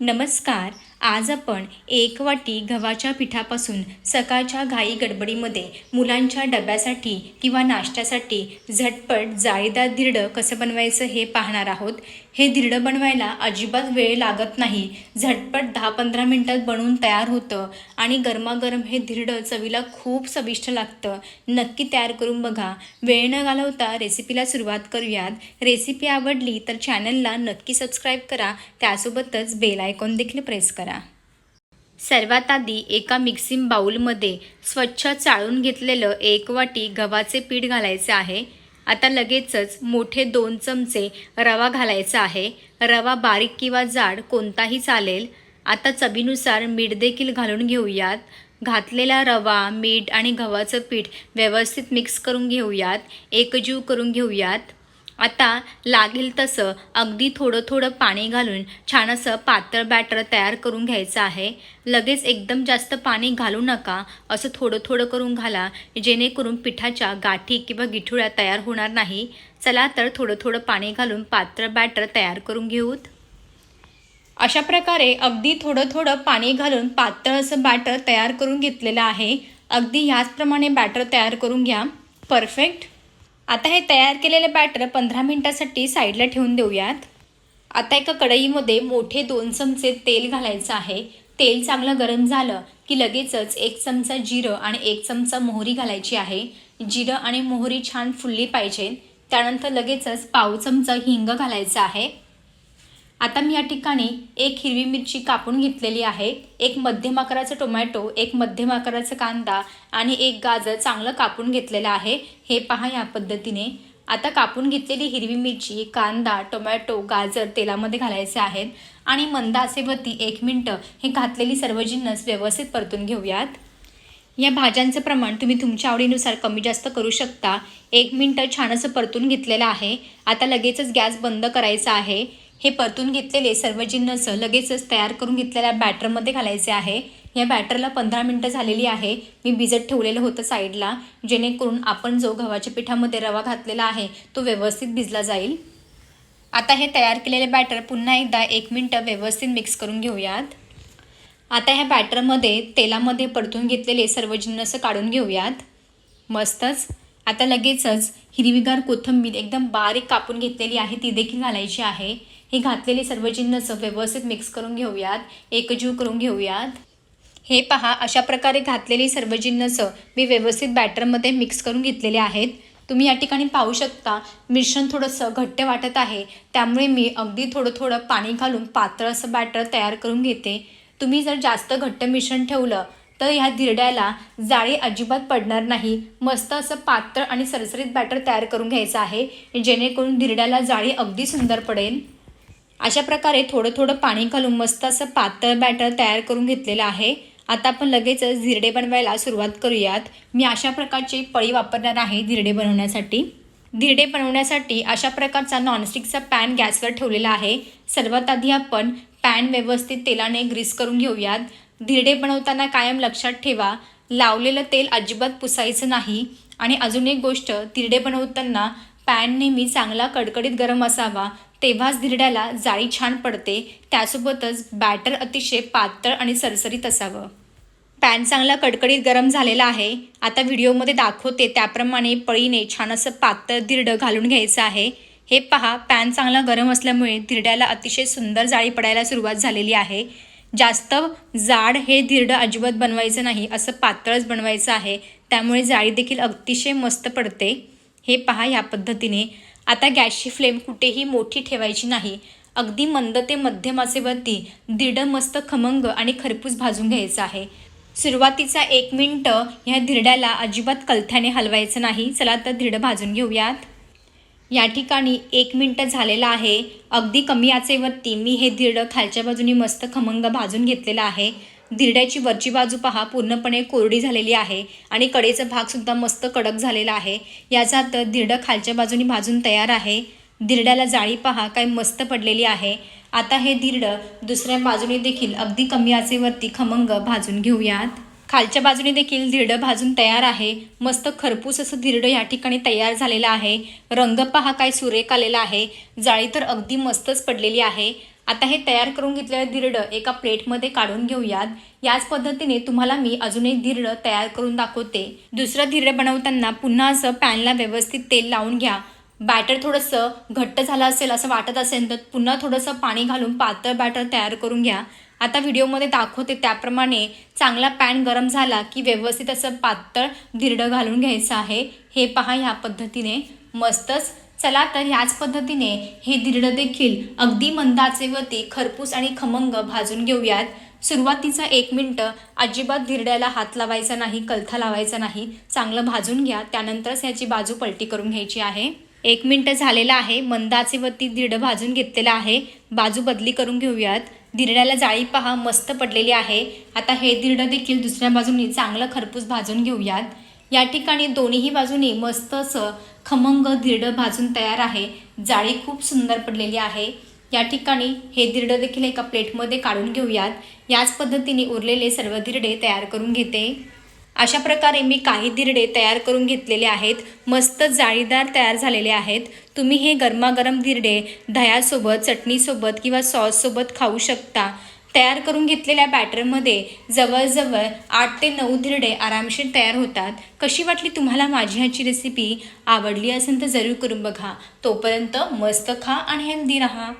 नमस्कार. आज आपण एक वाटी गव्हाच्या पिठापासून सकाळच्या घाई गडबडीमध्ये मुलांच्या डब्यासाठी किंवा नाश्त्यासाठी झटपट जाळीदार धिरडं कसं बनवायचं हे पाहणार आहोत. हे धिरडं बनवायला अजिबात वेळ लागत नाही. झटपट दहा पंधरा मिनटात बनवून तयार होतं आणि गरमागरम हे धिरडं चवीला खूप चविष्ट लागतं. नक्की तयार करून बघा. वेळ न घालवता रेसिपीला सुरुवात करूयात. रेसिपी आवडली तर चॅनलला नक्की सबस्क्राईब करा. त्यासोबतच बेल आयकॉन देखील प्रेस करा. सर्वात आधी एका मिक्सिंग बाऊलमध्ये स्वच्छ चाळून घेतलेलं एक वाटी गव्हाचे पीठ घालायचे आहे. आता लगेचच मोठे दोन चमचे रवा घालायचा आहे. रवा बारीक किंवा जाड कोणताही चालेल. आता चवीनुसार मीठ देखील घालून घेऊयात. घातलेला रवा मीठ आणि गव्हाचं पीठ व्यवस्थित मिक्स करून घेऊयात. एकजीव करून घेऊयात. आता लागेल तसं अगदी थोडं थोडं पाणी घालून छान असं पातळ बॅटर तयार करून घ्यायचं आहे. लगेच एकदम जास्त पाणी घालू नका. असं थोडं थोडं करून घाला जेणेकरून पिठाच्या गाठी किंवा गिठुळ्या तयार होणार नाही. चला तर थोडं थोडं पाणी घालून पातळ बॅटर तयार करून घेऊत. अशा प्रकारे अगदी थोडं थोडं पाणी घालून पातळ असं बॅटर तयार करून घेतलेलं आहे. अगदी ह्याचप्रमाणे बॅटर तयार करून घ्या. परफेक्ट. आता हे तयार केलेले बॅटर पंधरा मिनटासाठी साईडला ठेवून देऊयात. आता एका कढईमध्ये मोठे दोन चमचे तेल घालायचं आहे. तेल चांगलं गरम झालं की लगेचच एक चमचा जिरं आणि एक चमचा मोहरी घालायची आहे. जिरं आणि मोहरी छान फुलली पाहिजे. त्यानंतर लगेचच पाव चमचा हिंग घालायचा आहे. आता मी या ठिकाणी एक हिरवी मिरची कापून घेतलेली आहे एक मध्यम आकाराचा टोमॅटो एक मध्यम आकाराचा कांदा आणि एक गाजर चांगलं कापून घेतलेलं आहे. हे पहा या पद्धतीने. आता कापून घेतलेली हिरवी मिरची कांदा टोमॅटो गाजर तेलामध्ये घालायचे आहेत आणि मंद आचेवरती एक मिनटं हे घातलेली सर्व जिन्नस व्यवस्थित परतून घेऊयात. या भाज्यांचं प्रमाण तुम्ही तुमच्या आवडीनुसार कमी जास्त करू शकता. एक मिनटं छान असं परतून घेतलेलं आहे. आता लगेचच गॅस बंद करायचा आहे. हे परतून घेतलेले सर्व जिन्नस लगेचच तयार करून घेतलेल्या बॅटरमध्ये घालायचे आहे. या बॅटरला पंधरा मिनटं झालेली आहे. मी भिजत ठेवलेलं होतं साईडला जेणेकरून आपण जो गव्हाच्या पिठामध्ये रवा घातलेला आहे तो व्यवस्थित भिजला जाईल. आता हे तयार केलेले बॅटर पुन्हा एकदा एक मिनटं व्यवस्थित मिक्स करून घेऊयात. आता ह्या बॅटरमध्ये तेलामध्ये परतून घेतलेले सर्व जिन्नस काढून घेऊयात. मस्तच. आता लगेचच हिरवीगार कोथिंबीर एकदम बारीक कापून घेतलेली आहे ती देखील घालायची आहे. ही घातलेली सर्व जिन्नस व्यवस्थित मिक्स करून घेऊयात. एकजीव करून घेऊयात. हे पहा अशा प्रकारे घातलेली सर्व जिन्नस मी व्यवस्थित बॅटरमध्ये मिक्स करून घेतलेले आहेत. तुम्ही या ठिकाणी पाहू शकता मिश्रण थोडंसं घट्ट वाटत आहे. त्यामुळे मी अगदी थोडं थोडं पाणी घालून पातळ असं बॅटर तयार करून घेते. तुम्ही जर जास्त घट्ट मिश्रण ठेवलं तर ह्या धिरड्याला जाळी अजिबात पडणार नाही. मस्त असं पातळ आणि सरसरीत बॅटर तयार करून घ्यायचं आहे जेणेकरून धिरड्याला जाळी अगदी सुंदर पडेल. अशा प्रकारे थोडं थोडं पाणी घालून मस्त असं पातळ बॅटर तयार करून घेतलेलं आहे. आता आपण लगेचच धिरडे बनवायला सुरुवात करूयात. मी अशा प्रकारची पळी वापरणार आहे धिरडे बनवण्यासाठी. धिरडे बनवण्यासाठी अशा प्रकारचा नॉनस्टिकचा पॅन गॅसवर ठेवलेला आहे. सर्वात आधी आपण पॅन व्यवस्थित तेलाने ग्रीस करून घेऊयात. धिरडे बनवताना कायम लक्षात ठेवा. लावलेलं तेल अजिबात पुसायचं नाही. आणि अजून एक गोष्ट धिरडे बनवताना पॅन नेहमी चांगला कडकडीत गरम असावा. तेव्हाच धिरड्याला जाळी छान पडते. त्यासोबतच बॅटर अतिशय पातळ आणि सरसरीत असावं. पॅन चांगला कडकडीत गरम झालेला आहे. आता व्हिडिओमध्ये दाखवते त्याप्रमाणे पळीने छान असं पातळ धिरडं घालून घ्यायचं आहे. हे पहा पॅन चांगला गरम असल्यामुळे धिरड्याला अतिशय सुंदर जाळी पडायला सुरुवात झालेली आहे. जास्त जाड हे धिरडं अजिबात बनवायचं नाही असं पातळच बनवायचं आहे. त्यामुळे जाळी देखील अतिशय मस्त पडते. हे पहा या पद्धतीने. आता गॅसची फ्लेम कुठेही मोठी ठेवायची नाही. अगदी मंद ते मध्यम आचेवरती दीड मस्त खमंग आणि खरपूस भाजून घ्यायचं आहे. सुरुवातीचा एक मिनटं ह्या धिरड्याला अजिबात कलथ्याने हलवायचं नाही. चला तर धिरडं भाजून घेऊयात. या ठिकाणी एक मिनटं झालेलं आहे. अगदी कमी आचेवरती मी हे धिरडं खालच्या बाजूनी मस्त खमंग भाजून घेतलेलं आहे. धिरड्याची वरची बाजू पहा पूर्णपणे कोरडी झालेली आहे आणि कडेचा भागसुद्धा मस्त कडक झालेला आहे. याचा अर्थ धिरडं खालच्या बाजूनी भाजून तयार आहे. धिरड्याला जाळी पहा काय मस्त पडलेली आहे. आता हे धिरडं दुसऱ्या बाजूने देखील अगदी कमी आचेवरती खमंग भाजून घेऊयात. खालच्या बाजूने देखील धिरडं भाजून तयार आहे. मस्त खरपूस असं धिरडं या ठिकाणी तयार झालेलं आहे. रंग पहा काय सुरेख आलेला आहे. जाळी तर अगदी मस्तच पडलेली आहे. आता हे तयार करून घेतलेलं धिरडं एका प्लेटमध्ये काढून घेऊयात. याच पद्धतीने तुम्हाला मी अजून एक धिरडं तयार करून दाखवते. दुसरं धिरडं बनवताना पुन्हा असं पॅनला व्यवस्थित तेल लावून घ्या. बॅटर थोडंसं घट्ट झालं असेल असं वाटत असेल तर पुन्हा थोडंसं पाणी घालून पातळ बॅटर तयार करून घ्या. आता व्हिडिओमध्ये दाखवते त्याप्रमाणे चांगला पॅन गरम झाला की व्यवस्थित असं पातळ धिरडं घालून घ्यायचं आहे. हे पहा ह्या पद्धतीने. मस्तच चला तर ह्याच पद्धतीने हे दीर्ड देखील अगदी मंदाचे वती खरपूस आणि खमंग भाजून घेऊयात. सुरुवातीचा एक मिनटं अजिबात धिरड्याला हात लावायचा नाही कलथा लावायचा नाही. चांगलं भाजून घ्या त्यानंतरच याची बाजू पलटी करून घ्यायची आहे. एक मिनटं झालेलं आहे मंदाचे वती दीर्ड भाजून घेतलेलं आहे. बाजू बदली करून घेऊयात. धिरड्याला जाळी पहा मस्त पडलेली आहे. आता हे दीर्ड देखील दुसऱ्या बाजूनी चांगलं खरपूस भाजून घेऊयात. या ठिकाणी दोन्हीही बाजूनी मस्त असं खमंग धिरडं भाजून तयार आहे. जाळी खूप सुंदर पडलेली आहे. या ठिकाणी हे धिरडं देखील एका प्लेटमध्ये काढून घेऊयात. याच पद्धतीने उरलेले सर्व धिरडे तयार करून घेते. अशा प्रकारे मी काही धिरडे तयार करून घेतलेले आहेत. मस्त जाळीदार तयार झालेले आहेत. तुम्ही हे गरमागरम धिरडे दह्यासोबत चटणीसोबत किंवा सॉससोबत खाऊ शकता. तयार करून घेतलेल्या बॅटरमध्ये जवळजवळ आठ ते नऊ धिरडे आरामशीर तयार होतात. कशी वाटली तुम्हाला माझी ह्याची रेसिपी आवडली असेल तर जरूर करून बघा. तोपर्यंत मस्त खा आणि हेल्दी राहा.